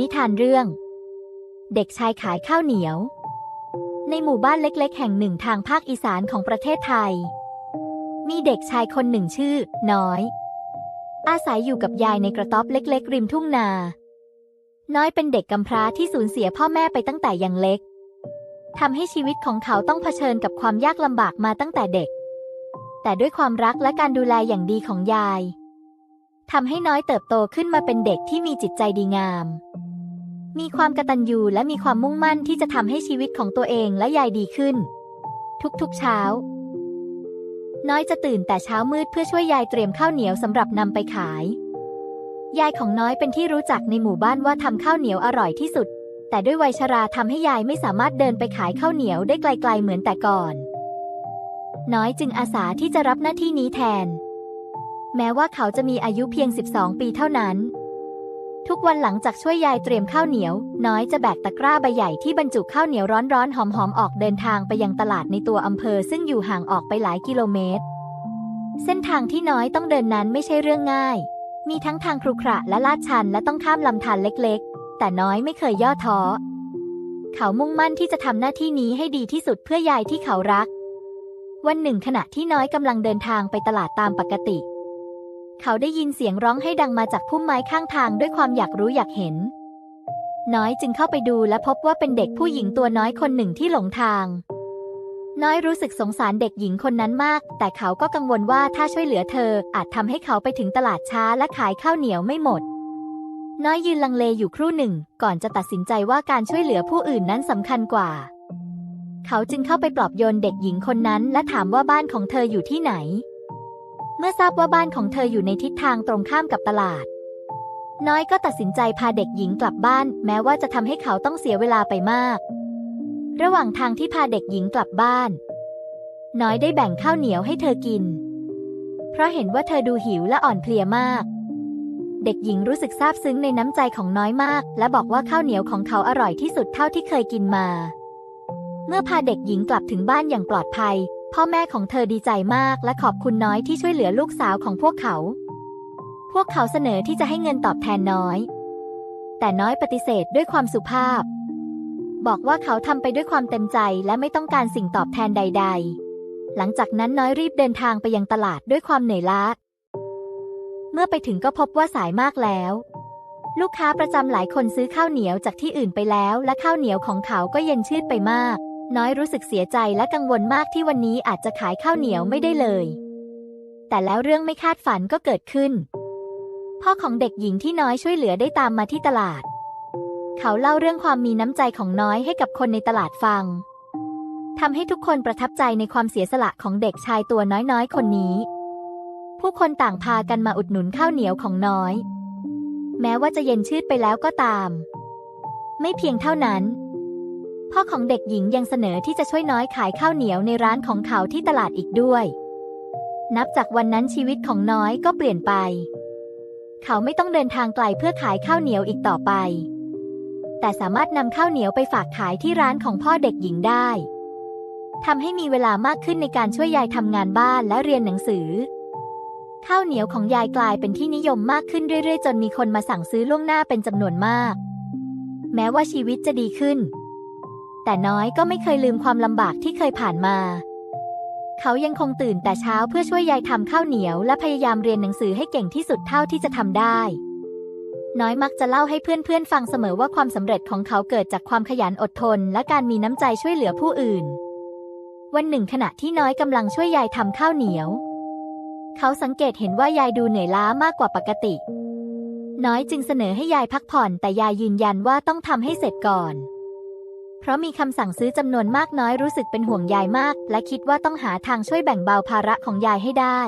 นิทานเรื่อง เด็กชายขายข้าวเหนียว ในหมู่บ้านเล็ก ๆ แห่งหนึ่งทางภาคอีสานของประเทศไทย มีเด็กชายคนหนึ่งชื่อ น้อย อาศัยอยู่กับยายในกระต๊อบเล็ก ๆ ริมทุ่งนา น้อยเป็นเด็กกำพร้าที่สูญเสียพ่อแม่ไปตั้งแต่ยังเล็กทำให้ชีวิตของเขาต้องเผชิญกับความยากลำบากมาตั้งแต่เด็ก แต่ด้วยความรักและการดูแลอย่างดีของยายทำให้น้อยเติบโตขึ้นมาเป็นเด็กที่มีจิตใจดีงาม มีความกตัญญูและมีความมุ่งมั่นที่จะทำให้ชีวิตของตัวเองและยายดีขึ้น ทุกๆเช้า น้อยจะตื่นแต่เช้ามืดเพื่อช่วยยายเตรียมข้าวเหนียวสำหรับนำไปขาย ยายของน้อยเป็นที่รู้จักในหมู่บ้านว่าทำข้าวเหนียวอร่อยที่สุด แต่ด้วยวัยชราทำให้ยายไม่สามารถเดินไปขายข้าวเหนียวได้ไกลๆเหมือนแต่ก่อน น้อยจึงอาสาที่จะรับหน้าที่นี้แทน แม้ว่าเขาจะมีอายุเพียง 12 ปีเท่านั้น ทุกวันหลังจากช่วยยายเตรียมข้าวเหนียว น้อยจะแบกตะกร้าใบใหญ่ที่บรรจุข้าวเหนียวร้อนๆหอมๆออกเดินทางไปยังตลาดในตัวอำเภอ ซึ่งอยู่ห่างออกไปหลายกิโลเมตร เส้นทางที่น้อยต้องเดินนั้นไม่ใช่เรื่องง่าย มีทั้งทางครุขระและลาดชันและต้องข้ามลำธารเล็กๆ แต่น้อยไม่เคยย่อท้อ เขามุ่งมั่นที่จะทำหน้าที่นี้ให้ดีที่สุดเพื่อยายที่เขารัก วันหนึ่งขณะที่น้อยกำลังเดินทางไปตลาดตามปกติ เขาได้ยินเสียงร้องให้ดังมาจากพุ่มไม้ข้างทางด้วยความอยากรู้อยากเห็น น้อยจึงเข้าไปดูและพบว่าเป็นเด็กผู้หญิงตัวน้อยคนหนึ่งที่หลงทาง น้อยรู้สึกสงสารเด็กหญิงคนนั้นมาก แต่เขาก็กังวลว่าถ้าช่วยเหลือเธอ อาจทำให้เขาไปถึงตลาดช้าและขายข้าวเหนียวไม่หมด น้อยยืนลังเลอยู่ครู่หนึ่ง ก่อนจะตัดสินใจว่าการช่วยเหลือผู้อื่นนั้นสำคัญกว่า เขาจึงเข้าไปปลอบโยนเด็กหญิงคนนั้น และถามว่าบ้านของเธออยู่ที่ไหน เมื่อทราบว่าบ้านของเธออยู่ในทิศทางตรงข้ามกับตลาด น้อยก็ตัดสินใจพาเด็กหญิงกลับบ้าน แม้ว่าจะทำให้เขาต้องเสียเวลาไปมาก ระหว่างทางที่พาเด็กหญิงกลับบ้าน น้อยได้แบ่งข้าวเหนียวให้เธอกิน เพราะเห็นว่าเธอดูหิวและอ่อนเพลียมากเด็กหญิงรู้สึกซาบซึ้งในน้ำใจของน้อยมาก และบอกว่าข้าวเหนียวของเขาอร่อยที่สุดเท่าที่เคยกินมา เมื่อพาเด็กหญิงกลับถึงบ้านอย่างปลอดภัย พ่อแม่ของเธอดีใจมากและขอบคุณน้อยที่ช่วยเหลือลูกสาวของพวกเขา พวกเขาเสนอที่จะให้เงินตอบแทนน้อย แต่น้อยปฏิเสธด้วยความสุภาพ บอกว่าเขาทำไปด้วยความเต็มใจและไม่ต้องการสิ่งตอบแทนใด ๆ หลังจากนั้นน้อยรีบเดินทางไปยังตลาดด้วยความเหนื่อยล้า เมื่อไปถึงก็พบว่าสายมากแล้ว ลูกค้าประจำหลายคนซื้อข้าวเหนียวจากที่อื่นไปแล้ว และข้าวเหนียวของเขาก็เย็นชืดไปมาก น้อยรู้สึกเสียใจและกังวลมากที่วันนี้อาจจะขายข้าวเหนียวไม่ได้เลย แต่แล้วเรื่องไม่คาดฝันก็เกิดขึ้น พ่อของเด็กหญิงที่น้อยช่วยเหลือได้ตามมาที่ตลาด เขาเล่าเรื่องความมีน้ำใจของน้อยให้กับคนในตลาดฟังทำให้ทุกคนประทับใจในความเสียสละของเด็กชายตัวน้อยๆ คนนี้ ผู้คนต่างพากันมาอุดหนุนข้าวเหนียวของน้อย แม้ว่าจะเย็นชืดไปแล้วก็ตาม ไม่เพียงเท่านั้น พ่อของเด็กหญิงยังเสนอที่จะช่วยน้อยขายข้าวเหนียวในร้านของเขาที่ตลาดอีกด้วย นับจากวันนั้นชีวิตของน้อยก็เปลี่ยนไป เขาไม่ต้องเดินทางไกลเพื่อขายข้าวเหนียวอีกต่อไป แต่สามารถนำข้าวเหนียวไปฝากขายที่ร้านของพ่อเด็กหญิงได้ทำให้มีเวลามากขึ้นในการช่วยยายทำงานบ้านและเรียนหนังสือ ข้าวเหนียวของยายกลายเป็นที่นิยมมากขึ้นเรื่อยๆ จนมีคนมาสั่งซื้อล่วงหน้าเป็นจำนวนมาก แม้ว่าชีวิตจะดีขึ้น แต่น้อยก็ไม่เคยลืมความลำบากที่เคยผ่านมา เขายังคงตื่นแต่เช้าเพื่อช่วยยายทำข้าวเหนียว และพยายามเรียนหนังสือให้เก่งที่สุดเท่าที่จะทำได้ น้อยมักจะเล่าให้เพื่อนๆฟังเสมอว่าความสำเร็จของเขาเกิดจากความขยันอดทน และการมีน้ำใจช่วยเหลือผู้อื่น วันหนึ่งขณะที่น้อยกำลังช่วยยายทำข้าวเหนียว เขาสังเกตเห็นว่ายายดูเหนื่อยล้ามากกว่าปกติน้อยจึงเสนอให้ยายพักผ่อนแต่ยายยืนยันว่าต้องทำให้เสร็จก่อน เพราะมีคำสั่งซื้อจำนวนมากน้อยรู้สึกเป็นห่วงยายมาก และคิดว่าต้องหาทางช่วยแบ่งเบาภาระของยายให้ได้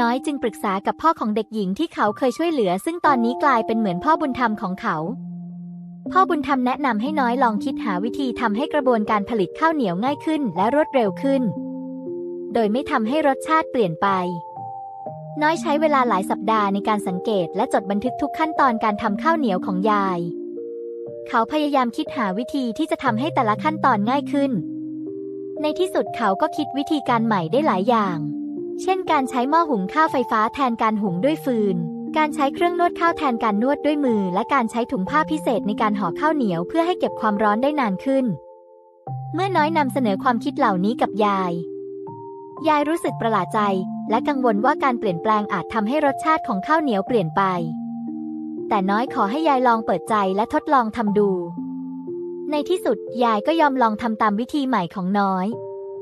น้อยจึงปรึกษากับพ่อของเด็กหญิงที่เขาเคยช่วยเหลือ ซึ่งตอนนี้กลายเป็นเหมือนพ่อบุญธรรมของเขา พ่อบุญธรรมแนะนำให้น้อยลองคิดหาวิธีทำให้กระบวนการผลิตข้าวเหนียวง่ายขึ้นและรวดเร็วขึ้น โดยไม่ทำให้รสชาติเปลี่ยนไปน้อยใช้เวลาหลายสัปดาห์ในการสังเกตและจดบันทึกทุกขั้นตอนการทำข้าวเหนียวของยาย เขาพยายามคิดหาวิธีที่จะทำให้แต่ละขั้นตอนง่ายขึ้น ในที่สุดเขาก็คิดวิธีการใหม่ได้หลายอย่าง เช่น การใช้หม้อหุงข้าวไฟฟ้าแทนการหุงด้วยฟืน การใช้เครื่องนวดข้าวแทนการนวดด้วยมือ และการใช้ถุงผ้าพิเศษในการห่อข้าวเหนียวเพื่อให้เก็บความร้อนได้นานขึ้น เมื่อน้อยนำเสนอความคิดเหล่านี้กับยาย ยายรู้สึกประหลาดใจ และกังวลว่าการเปลี่ยนแปลงอาจทำให้รสชาติของข้าวเหนียวเปลี่ยนไป แต่น้อยขอให้ยายลองเปิดใจและทดลองทำดู ในที่สุดยายก็ยอมลองทำตามวิธีใหม่ของน้อย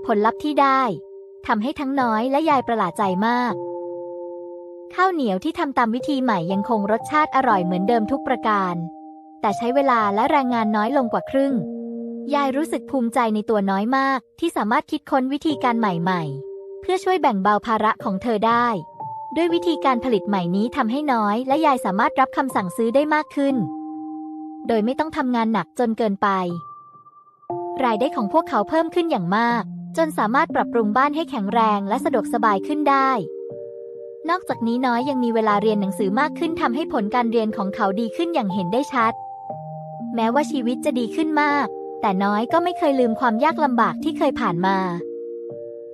ผลลัพธ์ที่ได้ทำให้ทั้งน้อยและยายประหลาดใจมาก ข้าวเหนียวที่ทำตามวิธีใหม่ยังคงรสชาติอร่อยเหมือนเดิมทุกประการ แต่ใช้เวลาและแรงงานน้อยลงกว่าครึ่ง ยายรู้สึกภูมิใจในตัวน้อยมากที่สามารถคิดค้นวิธีการใหม่ๆ เพื่อช่วยแบ่งเบาภาระของเธอได้ ด้วยวิธีการผลิตใหม่นี้ทำให้น้อย และยายสามารถรับคำสั่งซื้อได้มากขึ้น โดยไม่ต้องทำงานหนักจนเกินไป รายได้ของพวกเขาเพิ่มขึ้นอย่างมาก จนสามารถปรับปรุงบ้านให้แข็งแรงและสะดวกสบายขึ้นได้ นอกจากนี้น้อยยังมีเวลาเรียนหนังสือมากขึ้นทำให้ผลการเรียนของเขาดีขึ้นอย่างเห็นได้ชัด แม้ว่าชีวิตจะดีขึ้นมาก แต่น้อยก็ไม่เคยลืมความยากลำบากที่เคยผ่านมา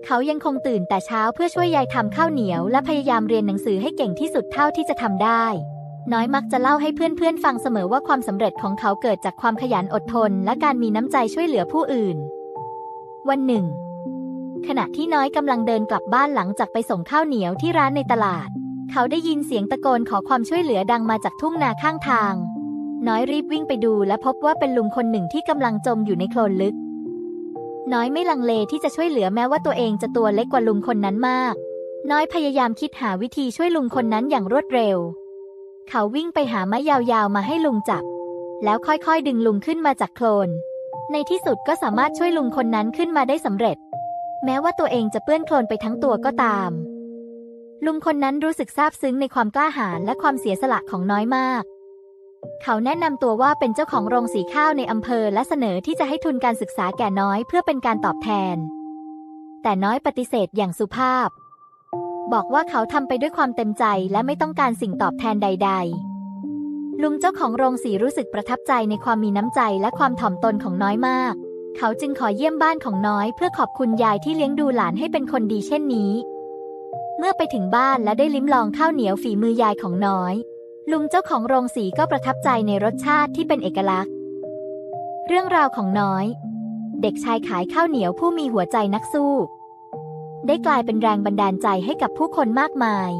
เขายังคงตื่นแต่เช้าเพื่อช่วยยายทำข้าวเหนียวและพยายามเรียนหนังสือให้เก่งที่สุดเท่าที่จะทำได้ น้อยมักจะเล่าให้เพื่อนๆฟังเสมอว่าความสำเร็จของเขาเกิดจากความขยันอดทน และการมีน้ำใจช่วยเหลือผู้อื่น วันหนึ่ง ขณะที่น้อยกำลังเดินกลับบ้านหลังจากไปส่งข้าวเหนียวที่ร้านในตลาด เขาได้ยินเสียงตะโกนขอความช่วยเหลือดังมาจากทุ่งนาข้างทาง น้อยรีบวิ่งไปดูและพบว่าเป็นลุงคนหนึ่งที่กำลังจมอยู่ในโคลนลึก น้อยไม่ลังเลที่จะช่วยเหลือแม้ว่าตัวเองจะตัวเล็กกว่าลุงคนนั้นมาก น้อยพยายามคิดหาวิธีช่วยลุงคนนั้นอย่างรวดเร็ว เขาวิ่งไปหาไม้ยาวๆมาให้ลุงจับ แล้วค่อยๆ ดึงลุงขึ้นมาจากโคลน ในที่สุดก็สามารถช่วยลุงคนนั้นขึ้นมาได้สำเร็จ แม้ว่าตัวเองจะเปื้อนโคลนไปทั้งตัวก็ตาม ลุงคนนั้นรู้สึกซาบซึ้งในความกล้าหาญและความเสียสละของน้อยมาก เขาแนะนำตัวว่าเป็นเจ้าของโรงสีข้าวในอำเภอและเสนอที่จะให้ทุนการศึกษาแก่น้อยเพื่อเป็นการตอบแทน แต่น้อยปฏิเสธอย่างสุภาพ บอกว่าเขาทำไปด้วยความเต็มใจและไม่ต้องการสิ่งตอบแทนใด ๆ ลุงเจ้าของโรงสีรู้สึกประทับใจในความมีน้ำใจและความถ่อมตนของน้อยมาก เขาจึงขอเยี่ยมบ้านของน้อยเพื่อขอบคุณยายที่เลี้ยงดูหลานให้เป็นคนดีเช่นนี้ เมื่อไปถึงบ้านและได้ลิ้มลองข้าวเหนียวฝีมือยายของน้อย ลุงเจ้าของโรงสีก็ประทับใจในรสชาติที่เป็นเอกลักษณ์ เรื่องราวของน้อย เด็กชายขายข้าวเหนียวผู้มีหัวใจนักสู้ ได้กลายเป็นแรงบันดาลใจให้กับผู้คนมากมาย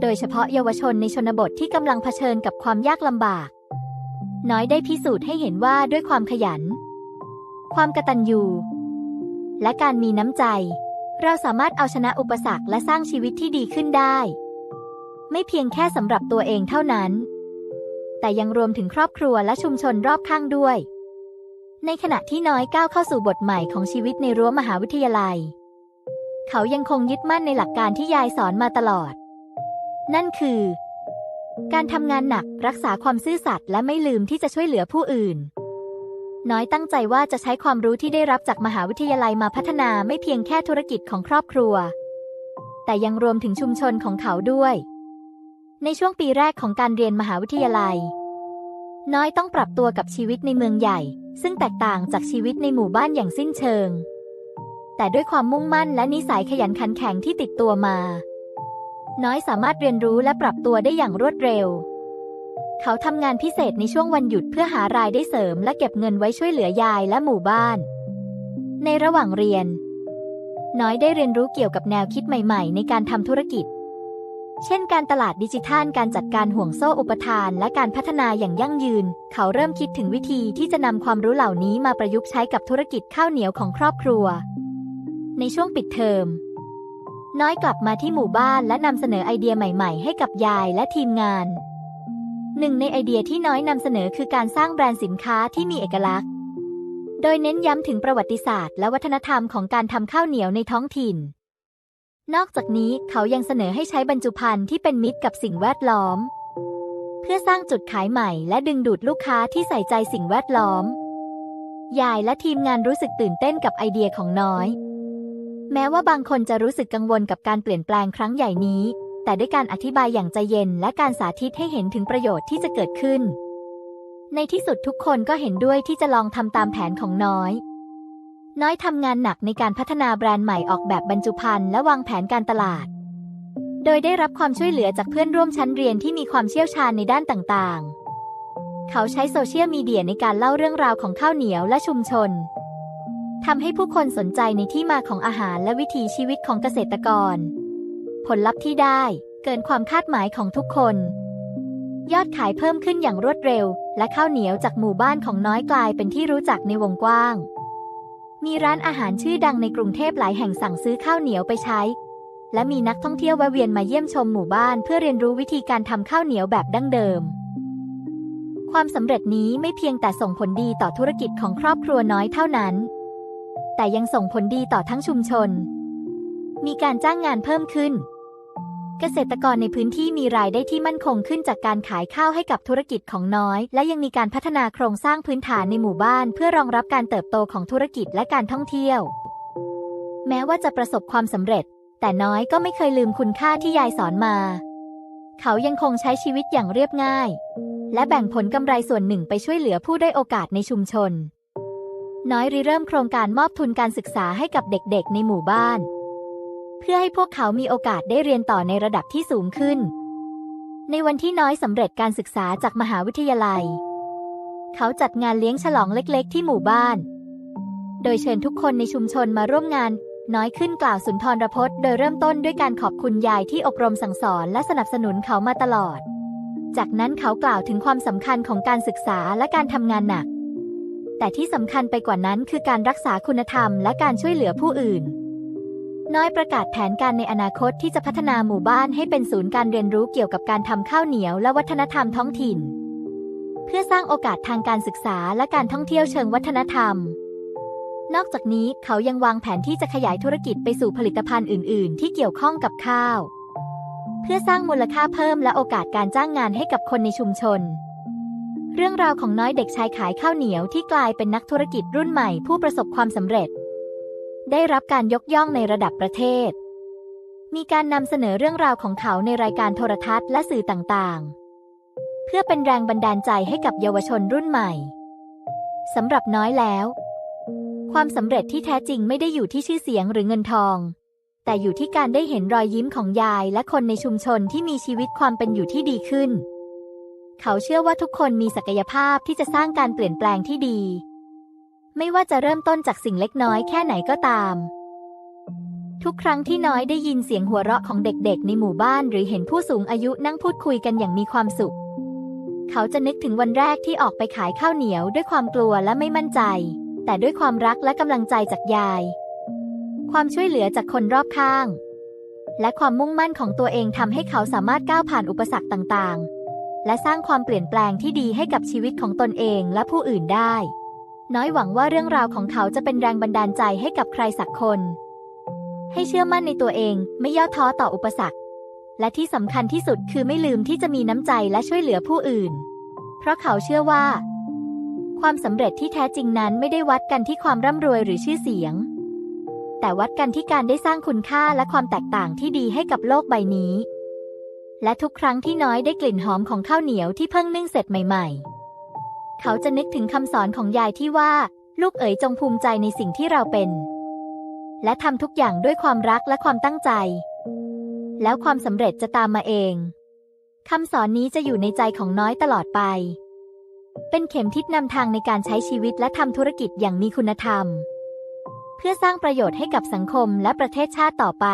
โดยเฉพาะเยาวชนในชนบทที่กำลังเผชิญกับความยากลำบาก น้อยได้พิสูจน์ให้เห็นว่าด้วยความขยัน ความกตัญญู และการมีน้ำใจ เราสามารถเอาชนะอุปสรรคและสร้างชีวิตที่ดีขึ้นได้ ไม่เพียงแค่สำหรับตัวเองเท่านั้น แต่ยังรวมถึงครอบครัวและชุมชนรอบข้างด้วย ในขณะที่น้อยก้าวเข้าสู่บทใหม่ของชีวิตในรั้วมหาวิทยาลัย เขายังคงยึดมั่นในหลักการที่ยายสอนมาตลอด นั่นคือ การทำงานหนักรักษาความซื่อสัตย์และไม่ลืมที่จะช่วยเหลือผู้อื่น น้อยตั้งใจว่าจะใช้ความรู้ที่ได้รับจากมหาวิทยาลัยมาพัฒนาไม่เพียงแค่ธุรกิจของครอบครัว แต่ยังรวมถึงชุมชนของเขาด้วย ในช่วงปีแรกของการเรียนมหาวิทยาลัย น้อยต้องปรับตัวกับชีวิตในเมืองใหญ่ ซึ่งแตกต่างจากชีวิตในหมู่บ้านอย่างสิ้นเชิง แต่ด้วยความมุ่งมั่นและนิสัยขยันขันแข็งที่ติดตัวมา น้อยสามารถเรียนรู้และปรับตัวได้อย่างรวดเร็ว เขาทำงานพิเศษในช่วงวันหยุดเพื่อหารายได้เสริม และเก็บเงินไว้ช่วยเหลือยายและหมู่บ้าน ในระหว่างเรียน น้อยได้เรียนรู้เกี่ยวกับแนวคิดใหม่ ๆ ในการทำธุรกิจ เช่นการตลาดดิจิทัล การจัดการห่วงโซ่อุปทาน และการพัฒนาอย่างยั่งยืน เขาเริ่มคิดถึงวิธีที่จะนำความรู้เหล่านี้มาประยุกต์ใช้กับธุรกิจข้าวเหนียวของครอบครัว ในช่วงปิดเทอม น้อยกลับมาที่หมู่บ้านและนำเสนอไอเดียใหม่ๆ ให้กับยายและทีมงาน หนึ่งในไอเดียที่น้อยนำเสนอคือการสร้างแบรนด์สินค้าที่มีเอกลักษณ์ โดยเน้นย้ำถึงประวัติศาสตร์ และวัฒนธรรมของการทำข้าวเหนียวในท้องถิ่น นอกจากนี้เขายังเสนอให้ใช้บรรจุภัณฑ์ที่เป็นมิตรกับสิ่งแวดล้อม เพื่อสร้างจุดขายใหม่และดึงดูดลูกค้าที่ใส่ใจสิ่งแวดล้อม ยายและทีมงานรู้สึกตื่นเต้นกับไอเดียของน้อย แม้ว่าบางคนจะรู้สึกกังวลกับการเปลี่ยนแปลงครั้งใหญ่นี้ แต่ด้วยการอธิบายอย่างใจเย็นและการสาธิตให้เห็นถึงประโยชน์ที่จะเกิดขึ้น ในที่สุดทุกคนก็เห็นด้วยที่จะลองทำตามแผนของน้อย น้อยทำงานหนักในการพัฒนาแบรนด์ใหม่ออกแบบบรรจุภัณฑ์และวางแผนการตลาด โดยได้รับความช่วยเหลือจากเพื่อนร่วมชั้นเรียนที่มีความเชี่ยวชาญในด้านต่างๆ เขาใช้โซเชียลมีเดียในการเล่าเรื่องราวของข้าวเหนียวและชุมชนทำให้ผู้คนสนใจในที่มาของอาหารและวิถีชีวิตของเกษตรกร ผลลัพธ์ที่ได้เกินความคาดหมายของทุกคน ยอดขายเพิ่มขึ้นอย่างรวดเร็ว และข้าวเหนียวจากหมู่บ้านของน้อยกลายเป็นที่รู้จักในวงกว้าง มีร้านอาหารชื่อดังในกรุงเทพหลายแห่งสั่งซื้อข้าวเหนียวไปใช้ และมีนักท่องเที่ยวแวะเวียนมาเยี่ยมชมหมู่บ้านเพื่อเรียนรู้วิธีการทำข้าวเหนียวแบบดั้งเดิม ความสำเร็จนี้ไม่เพียงแต่ส่งผลดีต่อธุรกิจของครอบครัวน้อยเท่านั้น แต่ยังส่งผลดีต่อทั้งชุมชน มีการจ้างงานเพิ่มขึ้น เกษตรกรในพื้นที่มีรายได้ที่มั่นคงขึ้นจากการขายข้าวให้กับธุรกิจของน้อย และยังมีการพัฒนาโครงสร้างพื้นฐานในหมู่บ้าน เพื่อรองรับการเติบโตของธุรกิจและการท่องเที่ยว แม้ว่าจะประสบความสำเร็จ แต่น้อยก็ไม่เคยลืมคุณค่าที่ยายสอนมา เขายังคงใช้ชีวิตอย่างเรียบง่าย และแบ่งผลกำไรส่วนหนึ่งไปช่วยเหลือผู้ได้อยโอกาสในชุมชน น้อยริเริ่มโครงการมอบทุนการศึกษาให้กับเด็กๆ ในหมู่บ้าน เพื่อให้พวกเขามีโอกาสได้เรียนต่อในระดับที่สูงขึ้น ในวันที่น้อยสำเร็จการศึกษาจากมหาวิทยาลัย เขาจัดงานเลี้ยงฉลองเล็กๆ ที่หมู่บ้าน โดยเชิญทุกคนในชุมชนมาร่วมงานน้อยขึ้นกล่าวสุนทรพจน์โดยเริ่มต้นด้วยการขอบคุณยายที่อบรมสั่งสอนและสนับสนุนเขามาตลอด จากนั้นเขากล่าวถึงความสำคัญของการศึกษาและการทำงานหนัก แต่ที่สำคัญไปกว่านั้นคือการรักษาคุณธรรมและการช่วยเหลือผู้อื่น น้อยประกาศแผนการในอนาคตที่จะพัฒนาหมู่บ้านให้เป็นศูนย์การเรียนรู้เกี่ยวกับการทำข้าวเหนียวและวัฒนธรรมท้องถิ่น เพื่อสร้างโอกาสทางการศึกษาและการท่องเที่ยวเชิงวัฒนธรรม นอกจากนี้เขายังวางแผนที่จะขยายธุรกิจไปสู่ผลิตภัณฑ์อื่น ๆ ที่เกี่ยวข้องกับข้าว เพื่อสร้างมูลค่าเพิ่มและโอกาสการจ้างงานให้กับคนในชุมชน เรื่องราวของน้อยเด็กชายขายข้าวเหนียวที่กลายเป็นนักธุรกิจรุ่นใหม่ผู้ประสบความสำเร็จ ได้รับการยกย่องในระดับประเทศ มีการนำเสนอเรื่องราวของเขาในรายการโทรทัศน์และสื่อต่างๆ เพื่อเป็นแรงบันดาลใจให้กับเยาวชนรุ่นใหม่สำหรับน้อยแล้ว ความสำเร็จที่แท้จริงไม่ได้อยู่ที่ชื่อเสียงหรือเงินทอง แต่อยู่ที่การได้เห็นรอยยิ้มของยายและคนในชุมชนที่มีชีวิตความเป็นอยู่ที่ดีขึ้น เขาเชื่อว่าทุกคนมีศักยภาพที่จะสร้างการเปลี่ยนแปลงที่ดี ไม่ว่าจะเริ่มต้นจากสิ่งเล็กน้อยแค่ไหนก็ตาม ทุกครั้งที่น้อยได้ยินเสียงหัวเราะของเด็กๆ ในหมู่บ้านหรือเห็นผู้สูงอายุนั่งพูดคุยกันอย่างมีความสุข เขาจะนึกถึงวันแรกที่ออกไปขายข้าวเหนียวด้วยความกลัวและไม่มั่นใจ แต่ด้วยความรักและกำลังใจจากยาย ความช่วยเหลือจากคนรอบข้าง และความมุ่งมั่นของตัวเองทำให้เขาสามารถก้าวผ่านอุปสรรคต่างๆ และสร้างความเปลี่ยนแปลงที่ดีให้กับชีวิตของตนเองและผู้อื่นได้ น้อยหวังว่าเรื่องราวของเขาจะเป็นแรงบันดาลใจให้กับใครสักคน ให้เชื่อมั่นในตัวเองไม่ย่อท้อต่ออุปสรรค และที่สำคัญที่สุดคือไม่ลืมที่จะมีน้ำใจและช่วยเหลือผู้อื่น เพราะเขาเชื่อว่า ความสำเร็จที่แท้จริงนั้นไม่ได้วัดกันที่ความร่ำรวยหรือชื่อเสียง แต่วัดกันที่การได้สร้างคุณค่าและความแตกต่างที่ดีให้กับโลกใบนี้ และทุกครั้งที่น้อยได้กลิ่นหอมของข้าวเหนียวที่เพิ่งนึ่งเสร็จใหม่ ๆ เขาจะนึกถึงคำสอนของยายที่ว่า ลูกเอ๋ยจงภูมิใจในสิ่งที่เราเป็น และทำทุกอย่างด้วยความรักและความตั้งใจ แล้วความสำเร็จจะตามมาเองคำสอนนี้จะอยู่ในใจของน้อยตลอดไป เป็นเข็มทิศนำทางในการใช้ชีวิตและทำธุรกิจอย่างมีคุณธรรม เพื่อสร้างประโยชน์ให้กับสังคมและประเทศชาติต่อไป